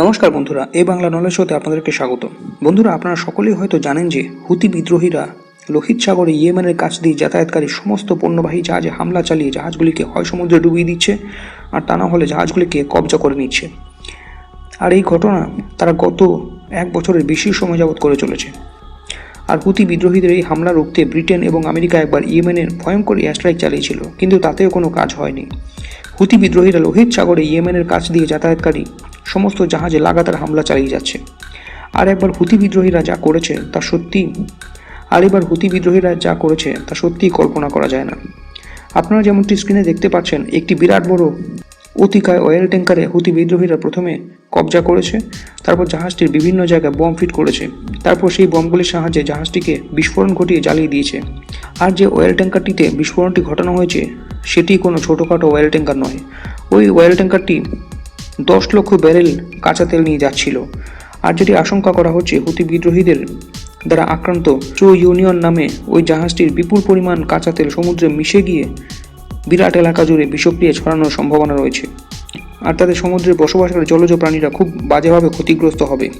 নমস্কার বন্ধুরা এই বাংলা নলেজ শোতে আপনাদেরকে স্বাগত বন্ধুরা, আপনারা সকলেই হয়তো জানেন যে হুতি বিদ্রোহীরা লোহিত সাগরে ইয়েমেনের কাছ দিয়ে যাতায়াতকারী সমস্ত পণ্যবাহী জাহাজে হামলা চালিয়ে জাহাজগুলিকে হয় সমুদ্রে ডুবিয়ে দিচ্ছে আর তা না হলে জাহাজগুলিকে কবজা করে নিচ্ছে। আর এই ঘটনা তারা গত এক বছরের বেশি সময় যাবৎ করে চলেছে। আর হুতি বিদ্রোহীদের এই হামলা রুখতে ব্রিটেন এবং আমেরিকা একবার ইয়েমেনের ভয়ঙ্কর এয়ার স্ট্রাইক চালিয়েছিল, কিন্তু তাতেও কোনো কাজ হয়নি। হুতি বিদ্রোহীরা লোহিত সাগরে ইয়েমেনের কাছ দিয়ে যাতায়াতকারী সমস্ত জাহাজে লাগাতার হামলা চালিয়ে যাচ্ছে। আর একবার হুতি বিদ্রোহীরা যা করেছে তা সত্যি আর এবার হুতি বিদ্রোহীরা যা করেছে তা সত্যিই কল্পনা করা যায় না। আপনারা যেমনটি স্ক্রিনে দেখতে পাচ্ছেন, একটি বিরাট বড় অতিকায় অয়েল ট্যাঙ্কারে হুতি বিদ্রোহীরা প্রথমে কবজা করেছে, তারপর জাহাজটির বিভিন্ন জায়গায় বম ফিট করেছে, তারপর সেই বমগুলির সাহায্যে জাহাজটিকে বিস্ফোরণ ঘটিয়ে জ্বালিয়ে দিয়েছে। আর যে অয়েল ট্যাঙ্কারটিতে বিস্ফোরণটি ঘটানো হয়েছে, সেটি কোনো ছোটোখাটো অয়েল ট্যাঙ্কার নয়। ওই অয়েল ট্যাঙ্কারটি দশ লক্ষ ব্যারেল কাঁচা তেল নিয়ে যাচ্ছিল। আর যেটি আশঙ্কা করা হচ্ছে, হুতি বিদ্রোহীদের দ্বারা আক্রান্ত চো ইউনিয়ন নামে ওই জাহাজটির বিপুল পরিমাণ কাঁচা তেল সমুদ্রে মিশে গিয়ে বিরাট এলাকা জুড়ে বিষক্রিয়া ছড়ানোর সম্ভাবনা রয়েছে। আর তাদের সমুদ্রে বসবাসকারী জলজ প্রাণীরা খুব বাজেভাবে ক্ষতিগ্রস্ত হবে।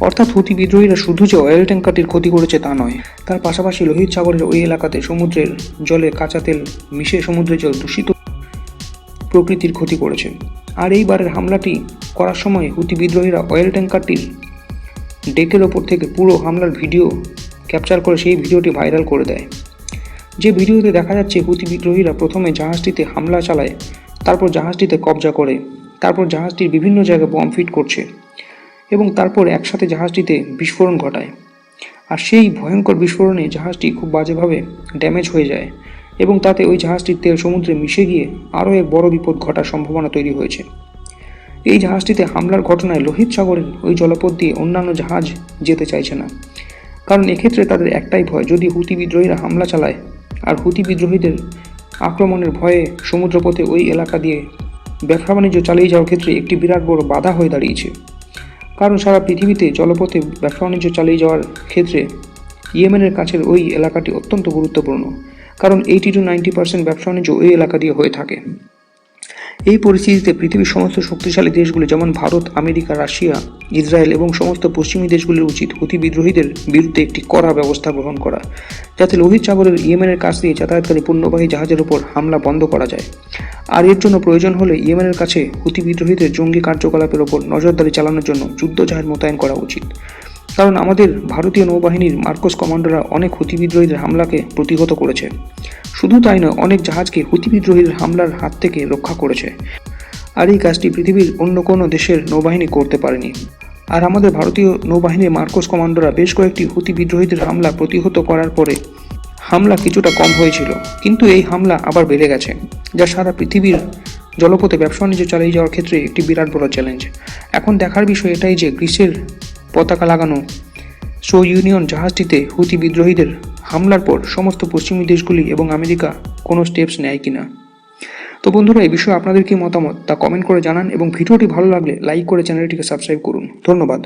অর্থাৎ হুতি বিদ্রোহীরা শুধু যে অয়েল ট্যাঙ্কারটির ক্ষতি করেছে তা নয়, তার পাশাপাশি লোহিত সাগরের ওই এলাকাতে সমুদ্রের জলে কাঁচা তেল মিশে সমুদ্রের জল দূষিত প্রকৃতির ক্ষতি করেছে। আর এইবারের হামলাটি করার সময় হুতি বিদ্রোহীরা অয়েল ট্যাঙ্কারটির ডেকের ওপর থেকে পুরো হামলার ভিডিও ক্যাপচার করে সেই ভিডিওটি ভাইরাল করে দেয়। যে ভিডিওতে দেখা যাচ্ছে হুতি বিদ্রোহীরা প্রথমে জাহাজটিতে হামলা চালায়, তারপর জাহাজটিতে কবজা করে, তারপর জাহাজটির বিভিন্ন জায়গায় বম ফিট করছে এবং তারপর একসাথে জাহাজটিতে বিস্ফোরণ ঘটায়। আর সেই ভয়ঙ্কর বিস্ফোরণে জাহাজটি খুব বাজেভাবে ড্যামেজ হয়ে যায়। এবং তাতে ওই জাহাজটির তেল সমুদ্রে মিশে গিয়ে আরও এক বড় বিপদ ঘটার সম্ভাবনা তৈরি হয়েছে। এই জাহাজটিতে হামলার ঘটনায় লোহিত সাগরের ওই জলপথ দিয়ে অন্যান্য জাহাজ যেতে চাইছে না। কারণ এক্ষেত্রে তাদের একটাই ভয়, যদি হুতি বিদ্রোহীরা হামলা চালায় আর হুতি বিদ্রোহীদের আক্রমণের ভয়ে সমুদ্রপথে ওই এলাকা দিয়ে ব্যবসা বাণিজ্য চালিয়ে যাওয়ার ক্ষেত্রে একটি বিরাট বড় বাধা হয়ে দাঁড়িয়েছে। কারণ সারা পৃথিবীতে জলপথে ব্যবসা বাণিজ্য চালিয়ে যাওয়ার ক্ষেত্রে ইয়েমেনের কাছের ওই এলাকাটি অত্যন্ত গুরুত্বপূর্ণ। কারণ এইটি টু নাইনটি পার্সেন্ট ব্যবসা বাণিজ্য ওই এলাকা দিয়ে হয়ে থাকে। এই পরিস্থিতিতে পৃথিবীর সমস্ত শক্তিশালী দেশগুলি যেমন ভারত, আমেরিকা, রাশিয়া, ইসরায়েল এবং সমস্ত পশ্চিমী দেশগুলির উচিত অতি বিদ্রোহীদের বিরুদ্ধে একটি কড়া ব্যবস্থা গ্রহণ করা, যাতে লোহিত সাগরের ইয়েমেনের কাছ দিয়ে যাতায়াতকারী পণ্যবাহী জাহাজের উপর হামলা বন্ধ করা যায়। আর এর জন্য প্রয়োজন হলে ইয়েমেনের কাছে অতি বিদ্রোহীদের জঙ্গি কার্যকলাপের ওপর নজরদারি চালানোর জন্য যুদ্ধ জাহাজ মোতায়েন করা উচিত। কারণ আমাদের ভারতীয় নৌবাহিনীর মার্কোস কমান্ডোরা অনেক হুতি বিদ্রোহীদের হামলাকে প্রতিহত করেছে। শুধু তাই নয়, অনেক জাহাজকে হুতি বিদ্রোহীদের হামলার হাত থেকে রক্ষা করেছে। আর এই কাজটি পৃথিবীর অন্য কোনো দেশের নৌবাহিনী করতে পারেনি। আর আমাদের ভারতীয় নৌবাহিনীর মার্কোস কমান্ডোরা বেশ কয়েকটি হুতি বিদ্রোহীদের হামলা প্রতিহত করার পরে হামলা কিছুটা কম হয়েছিল। কিন্তু এই হামলা আবার বেড়ে গেছে, যা সারা পৃথিবীর জলপথে ব্যবসা বাণিজ্য চালিয়ে যাওয়ার ক্ষেত্রে একটি বিরাট বড় চ্যালেঞ্জ এখন দেখার বিষয় এটাই যে গ্রিসের পতাকা লাগানো। সো ইউনিয়ন জাহাজটিতে হুতি বিদ্রোহীদের হামলার পর সমস্ত পশ্চিমী দেশগুলি এবং আমেরিকা কোনো স্টেপস নেয় কি না তো বন্ধুরা, এই বিষয়ে আপনাদের কি মতামত তা কমেন্ট করে জানান এবং ভিডিওটি ভালো লাগলে লাইক করে চ্যানেলটিকে সাবস্ক্রাইব করুন। ধন্যবাদ।